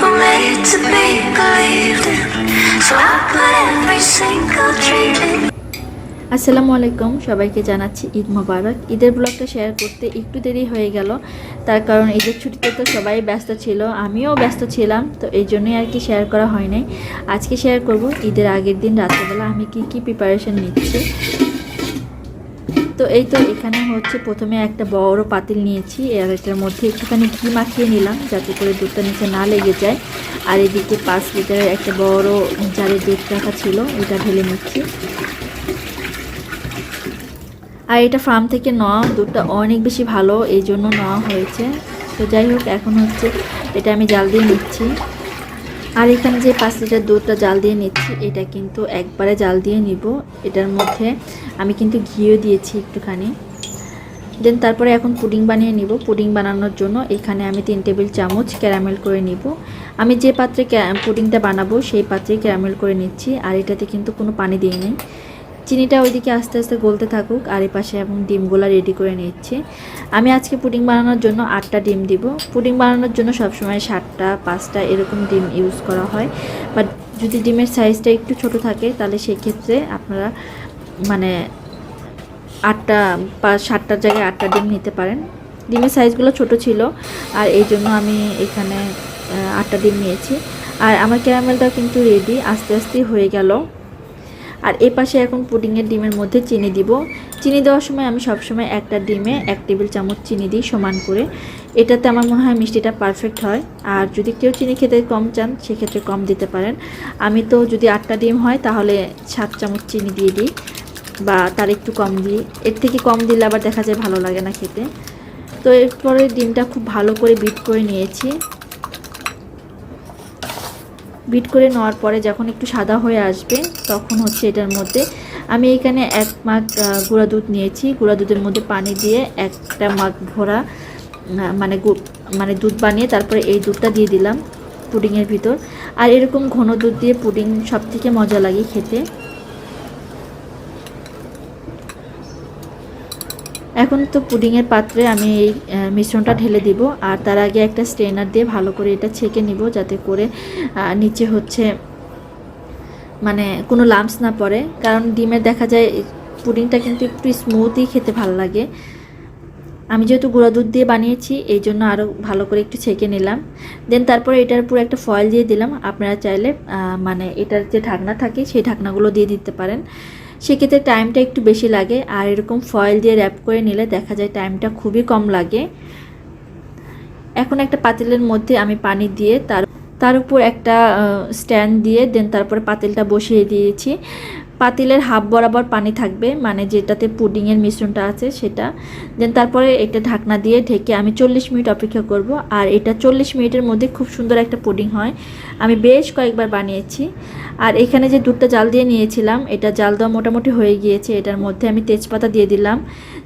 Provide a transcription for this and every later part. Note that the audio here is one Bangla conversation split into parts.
were made to be believed in, so I put every single dream in. আসসালামু আলাইকুম সবাইকে জানাচ্ছি ঈদ মোবারক। ঈদের ব্লগটা শেয়ার করতে একটু দেরি হয়ে গেল। তার কারণ ঈদের ছুটিতে তো সবাই ব্যস্ত ছিল আমিও ব্যস্ত ছিলাম তো এই জন্যই আর কি শেয়ার করা হয় নাই। আজকে শেয়ার করব ঈদের আগের দিন রাত্রেবেলা আমি কি কি প্রিপারেশন নিচ্ছি। তো এই তো এখানে হচ্ছে প্রথমে একটা বড় পাতিল নিয়েছি, আর এটার মধ্যে একটুখানি ঘি মাখিয়ে নিলাম যাতে করে দুধটা নিচে না লেগে যায়। আর এদিকে পাঁচ লিটারের একটা বড় জারের দুধ রাখা ছিল এটা ঢেলে নিচ্ছি। আর এটা ফার্ম থেকে নেওয়া, দুধটা অনেক বেশি ভালো এই জন্য নেওয়া হয়েছে। তো যাই হোক, এখন হচ্ছে এটা আমি জাল দিয়ে নিচ্ছি। আর এখানে যে পাঁচ লিটার দুধটা জাল দিয়ে নিচ্ছি, এটা কিন্তু একবারে জাল দিয়ে নিব। এটার মধ্যে আমি কিন্তু ঘিও দিয়েছি একটুখানি। দেন তারপরে এখন পুডিং বানিয়ে নিব। পুডিং বানানোর জন্য এখানে আমি তিন টেবিল চামচ ক্যারামেল করে নিব। আমি যে পাত্রে পুডিংটা বানাবো, সেই পাত্রে ক্যারামেল করে নিচ্ছি। আর এটাতে কিন্তু কোনো পানি দিই নেই চিনিটা ওইদিকে আস্তে আস্তে গলতে থাকুক আর এই পাশে এবং ডিমগুলো রেডি করে নিচ্ছি। আমি আজকে পুডিং বানানোর জন্য আটটা ডিম দিব। পুডিং বানানোর জন্য সবসময় সাতটা, পাঁচটা এরকম ডিম ইউজ করা হয়। বাট যদি ডিমের সাইজটা একটু ছোট থাকে, তাহলে সেক্ষেত্রে আপনারা মানে আটটা বা সাতটার জায়গায় আটটা ডিম নিতে পারেন। ডিমের সাইজগুলো ছোট ছিল আর এই জন্য আমি এখানে আটটা ডিম নিয়েছি। আর আমার ক্যারামেলটা কিন্তু রেডি আস্তে আস্তে হয়ে গেল। আর এ পাশে এখন পুডিংয়ের ডিমের মধ্যে চিনি দিব। চিনি দেওয়ার সময় আমি সবসময় একটা ডিমে এক টেবিল চামচ চিনি দিই সমান করে। এটাতে আমার মনে হয় মিষ্টিটা পারফেক্ট হয়। আর যদি কেউ চিনি খেতে কম চান, সেক্ষেত্রে কম দিতে পারেন। আমি তো যদি আটটা ডিম হয়, তাহলে সাত চামচ চিনি দিয়ে দিই বা তার একটু কম দিই। এর থেকে কম দিলে আবার দেখা যায় ভালো লাগে না খেতে। তো এরপরে ডিমটা খুব ভালো করে বিট করে নিয়েছি। বিট করে নেওয়ার পরে যখন একটু সাদা হয়ে আসবে, তখন হচ্ছে এটার মধ্যে আমি এখানে এক মাগ গুঁড়া দুধ নিয়েছি। গুঁড়া দুধের মধ্যে পানি দিয়ে একটা মাগ ভরা মানে মানে দুধ বানিয়ে তারপরে এই দুধটা দিয়ে দিলাম পুডিংয়ের ভিতর। আর এরকম ঘন দুধ দিয়ে পুডিং সব থেকে মজা লাগে খেতে। এখন তো পুডিংয়ের পাত্রে আমি এই মিশ্রণটা ঢেলে দিব। আর তার আগে একটা স্ট্রেনার দিয়ে ভালো করে এটা ছেঁকে নিব যাতে করে নিচে হচ্ছে মানে কোনো লাম্পস না পড়ে। কারণ ডিমের দেখা যায় পুডিংটা কিন্তু একটু স্মুথই খেতে ভালো লাগে। আমি যেহেতু গুঁড়া দুধ দিয়ে বানিয়েছি, এই জন্য আরও ভালো করে একটু ছেঁকে নিলাম। দেন তারপরে এটার উপর একটা ফয়েল দিয়ে দিলাম। আপনারা চাইলে মানে এটার যে ঢাকনা থাকে, সেই ঢাকনাগুলো দিয়ে দিতে পারেন। সেক্ষেত্রে টাইমটা একটু বেশি লাগে। আর এরকম ফয়েল দিয়ে র্যাপ করে নিলে দেখা যায় টাইমটা খুবই কম লাগে। এখন একটা পাতিলের মধ্যে আমি পানি দিয়ে তার তার উপর একটা স্ট্যান্ড দিয়ে দেন তারপরে পাতিলটা বসিয়ে দিয়েছি। পাতিলের হাফ বরাবর পানি থাকবে মানে যেটাতে পুডিংয়ের মিশ্রণটা আছে সেটা। দেন তারপরে এটা ঢাকনা দিয়ে ঢেকে আমি চল্লিশ মিনিট অপেক্ষা করব। আর এটা চল্লিশ মিনিটের মধ্যে খুব সুন্দর একটা পুডিং হয়। আমি বেশ কয়েকবার বানিয়েছি। আর এখানে যে দুধটা জাল দিয়ে নিয়েছিলাম, এটা জাল দেওয়া মোটামুটি হয়ে গিয়েছে। এটার মধ্যে আমি তেজপাতা দিয়ে দিলাম।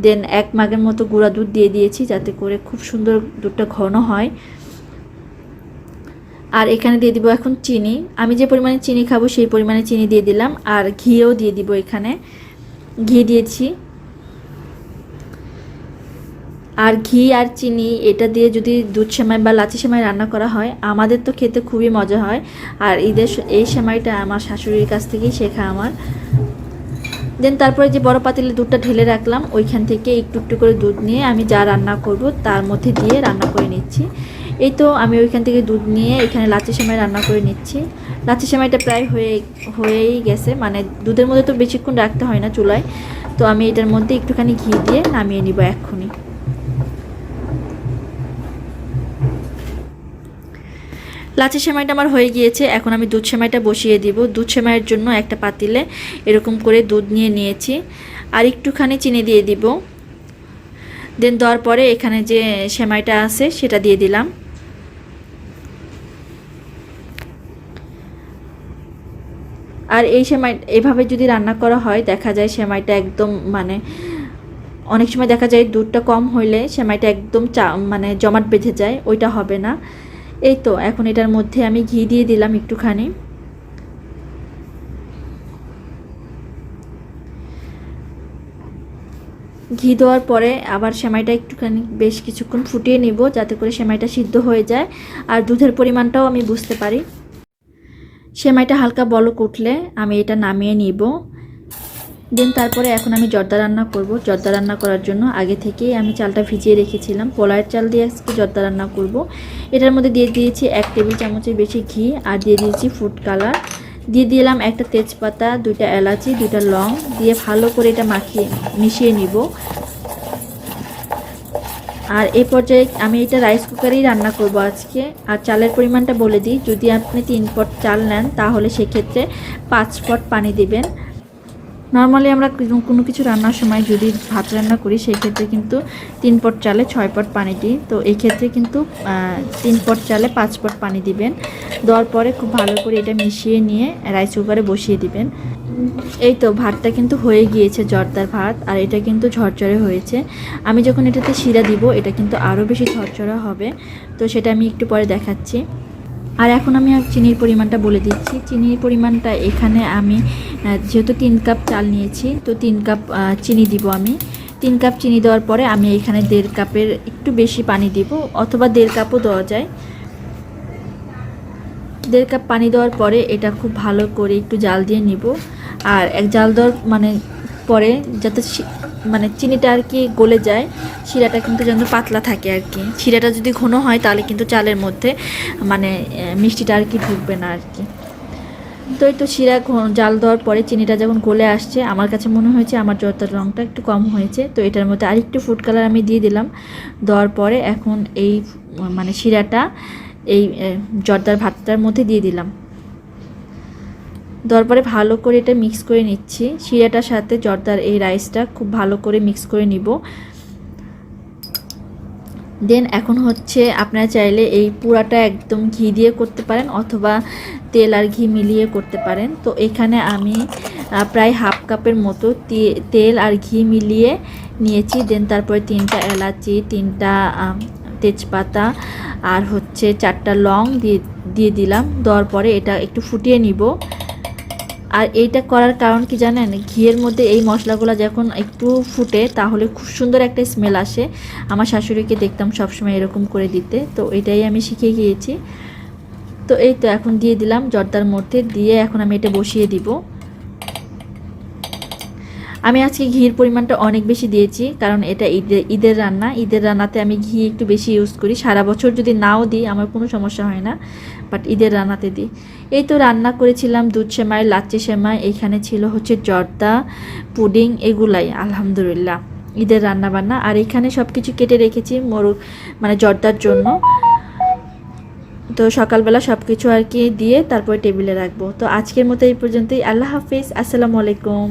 দেন এক মাগের মতো গুঁড়া দুধ দিয়ে দিয়েছি, যাতে করে খুব সুন্দর দুধটা ঘন হয়। আর এখানে দিয়ে দিব এখন চিনি। আমি যে পরিমাণে চিনি খাব সেই পরিমাণে চিনি দিয়ে দিলাম। আর ঘিও দিয়ে দিব এখানে। ঘি দিয়েছি। আর ঘি আর চিনি, এটা দিয়ে যদি দুধ সেমাই বা লাচি সেমাই রান্না করা হয়, আমাদের তো খেতে খুবই মজা হয়। আর ঈদের এই সেমাইটা আমার শাশুড়ির কাছ থেকেই শেখা আমার। দেন তারপরে যে বড় পাতিলে দুধটা ঢেলে রাখলাম, ওইখান থেকে একটু একটু করে দুধ নিয়ে আমি যা রান্না করব, তার মধ্যে দিয়ে রান্না করে নিচ্ছি। এই তো আমি ওইখান থেকে দুধ নিয়ে এখানে লাচি সেমাই রান্না করে নিচ্ছি। লাচি সেমাইটা প্রায় হয়ে হয়েই গেছে মানে দুধের মধ্যে তো বেশিক্ষণ রাখতে হয় না চুলায়। তো আমি এটার মধ্যে একটুখানি ঘি দিয়ে নামিয়ে নিব এক্ষুনি। লাচি সেমাইটা আমার হয়ে গিয়েছে, এখন আমি দুধ সেমাইটা বসিয়ে দিব। দুধ সেমাইয়ের জন্য একটা পাতিলে এরকম করে দুধ নিয়ে নিয়েছি। আর একটুখানি চিনি দিয়ে দিব। দেন দেওয়ার পরে এখানে যে সেমাইটা আছে সেটা দিয়ে দিলাম। আর এই সেমাই, এভাবে যদি রান্না করা হয়, দেখা যায় সেমাইটা একদম মানে অনেক সময় দেখা যায় দুধটা কম হইলে সেমাইটা একদম চা মানে জমাট বেঁধে যায়, ওইটা হবে না। এই তো, এখন এটার মধ্যে আমি ঘি দিয়ে দিলাম একটুখানি। ঘি দেওয়ার পরে আবার সেমাইটা একটুখানি বেশ কিছুক্ষণ ফুটিয়ে নিব, যাতে করে সেমাইটা সিদ্ধ হয়ে যায়। আর দুধের পরিমাণটাও আমি বুঝতে পারি। সেমাইটা হালকা বলক উঠলে আমি এটা নামিয়ে নিব। দেন তারপরে এখন আমি জর্দা রান্না করব। জর্দা রান্না করার জন্য আগে থেকেই আমি চালটা ভিজিয়ে রেখেছিলাম। পোলায়ের চাল দিয়ে আজকে জর্দা রান্না করব। এটার মধ্যে দিয়ে দিয়েছি এক টেবিল চামচের বেশি ঘি আর দিয়ে দিয়েছি ফুড কালার। দিয়ে দিলাম একটা তেজপাতা, দুইটা এলাচি, দুইটা লং দিয়ে ভালো করে এটা মাখিয়ে, মিশিয়ে নিব। আর এই পর্যায়ে আমি এটা রাইস কুকারেই রান্না করব আজকে। আর চালের পরিমাণটা বলে দিই। যদি আপনি তিন পট চাল নেন, তাহলে সেক্ষেত্রে পাঁচ পট পানি দিবেন। নর্মালি আমরা কোনো- কিছু রান্নার সময় যদি ভাত রান্না করি সেই ক্ষেত্রে কিন্তু তিন পট চালে ছয় পট পানি দিই। তো এই ক্ষেত্রে কিন্তু তিন পট চালে পাঁচ পট পানি দিবেন। দেওয়ার পরে খুব ভালো করে এটা মিশিয়ে নিয়ে রাইস কুকারে বসিয়ে দিবেন। এই তো, ভাতটা কিন্তু হয়ে গিয়েছে, জর্দার ভাত, আর এটা কিন্তু ঝরঝরে হয়েছে। আমি যখন এটাতে শিরা দিব, এটা কিন্তু আরও বেশি ঝরঝরা হবে। তো সেটা আমি একটু পরে দেখাচ্ছি। আর এখন আমি চিনির পরিমাণটা বলে দিচ্ছি। চিনির পরিমাণটা এখানে আমি যেহেতু তিন কাপ চাল নিয়েছি, তো তিন কাপ চিনি দিব আমি। তিন কাপ চিনি দেওয়ার পরে আমি এখানে দেড় কাপের একটু বেশি পানি দিব, অথবা দেড় কাপও দেওয়া যায়। দেড় কাপ পানি দেওয়ার পরে এটা খুব ভালো করে একটু জাল দিয়ে নিব। আর এক জাল দেওয়ার মানে পরে যাতে মানে চিনিটা আর কি গলে যায়, শিরাটা কিন্তু যেন পাতলা থাকে আর কি। শিরাটা যদি ঘন হয় তাহলে কিন্তু চালের মধ্যে মানে মিষ্টিটা আর কি ঢুকবে না আর কি। তো এই তো শিরা জাল দেওয়ার পরে চিনিটা যখন গলে আসছে, আমার কাছে মনে হয়েছে আমার জর্দার রঙটা একটু কম হয়েছে। তো এটার মধ্যে আরেকটু ফুড কালার আমি দিয়ে দিলাম। দেওয়ার পরে এখন এই মানে শিরাটা এই জর্দার ভাতটার মধ্যে দিয়ে দিলাম। দেওয়ার পরে ভালো করে এটা মিক্স করে নিচ্ছি। শিরাটার সাথে জর্দার এই রাইসটা খুব ভালো করে মিক্স করে নিব। দেন এখন হচ্ছে আপনারা চাইলে এই পুরাটা একদম ঘি দিয়ে করতে পারেন অথবা তেল আর ঘি মিলিয়ে করতে পারেন। তো এখানে আমি প্রায় হাফ কাপের মতো তেল আর ঘি মিলিয়ে নিয়েছি। দেন তারপরে তিনটা এলাচি, তিনটা তেজপাতা আর হচ্ছে চারটা লং দিয়ে দিয়ে দিলাম। দেওয়ার পরে এটা একটু ফুটিয়ে নিব। আর এইটা করার কারণ কি জানেন? ঘিয়ের মধ্যে এই মশলাগুলো যখন একটু ফুটে, তাহলে খুব সুন্দর একটা স্মেল আসে। আমার শাশুড়িকে দেখতাম সবসময় এরকম করে দিতে। তো এটাই আমি শিখে গিয়েছি। তো এই তো এখন দিয়ে দিলাম জর্দার মধ্যে। দিয়ে এখন আমি এটা বসিয়ে দিব। আমি আজকে ঘির পরিমাণটা অনেক বেশি দিয়েছি, কারণ এটা ঈদের ঈদের রান্না। ঈদের রান্নাতে আমি ঘি একটু বেশি ইউজ করি। সারা বছর যদি নাও দিই, আমার কোনো সমস্যা হয় না। বাট ঈদের রান্নাতে দিই। এই তো রান্না করেছিলাম দুধ সেমাই, লাচ্চি সেমাই, এখানে ছিল হচ্ছে জর্দা, পুডিং এগুলাই, আলহামদুলিল্লাহ। ঈদের রান্নাবান্না, আর এখানে সব কিছু কেটে রেখেছি মোরগ মানে জর্দার জন্য। তো সকালবেলা সব কিছু আর কি দিয়ে তারপরে টেবিলে রাখব। তো আজকের মতো এই পর্যন্তই। আল্লাহ হাফিজ। আসসালামু আলাইকুম।